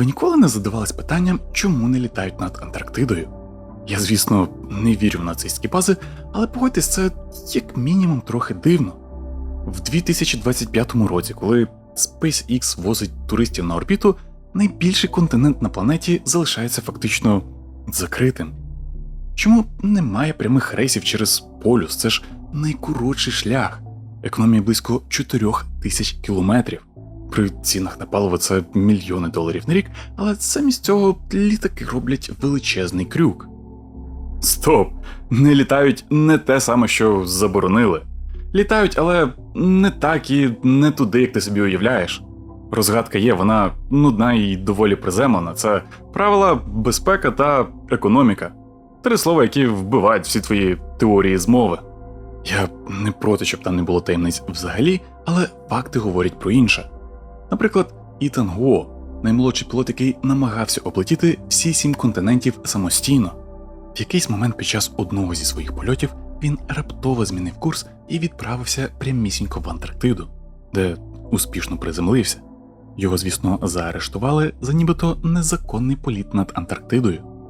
Ви ніколи не задавались питанням, чому не літають над Антарктидою? Я, звісно, не вірю в нацистські бази, але погодьтесь, це як мінімум трохи дивно. В 2025 році, коли SpaceX возить туристів на орбіту, найбільший континент на планеті залишається фактично закритим. Чому немає прямих рейсів через полюс? Це ж найкоротший шлях, економія близько 4 тисяч кілометрів. При цінах на паливо це мільйони доларів на рік, але замість цього літаки роблять величезний крюк. Стоп! Не літають не те саме, що заборонили. Літають, але не так і не туди, як ти собі уявляєш. Розгадка є, вона нудна і доволі приземлена. Це правила, безпека та економіка. Три слова, які вбивають всі твої теорії змови. Я не проти, щоб там не було таємниць взагалі, але факти говорять про інше. Наприклад, Ітан Го, наймолодший пілот, який намагався облетіти всі сім континентів самостійно. В якийсь момент під час одного зі своїх польотів він раптово змінив курс і відправився прямісінько в Антарктиду, де успішно приземлився. Його, звісно, заарештували за нібито незаконний політ над Антарктидою.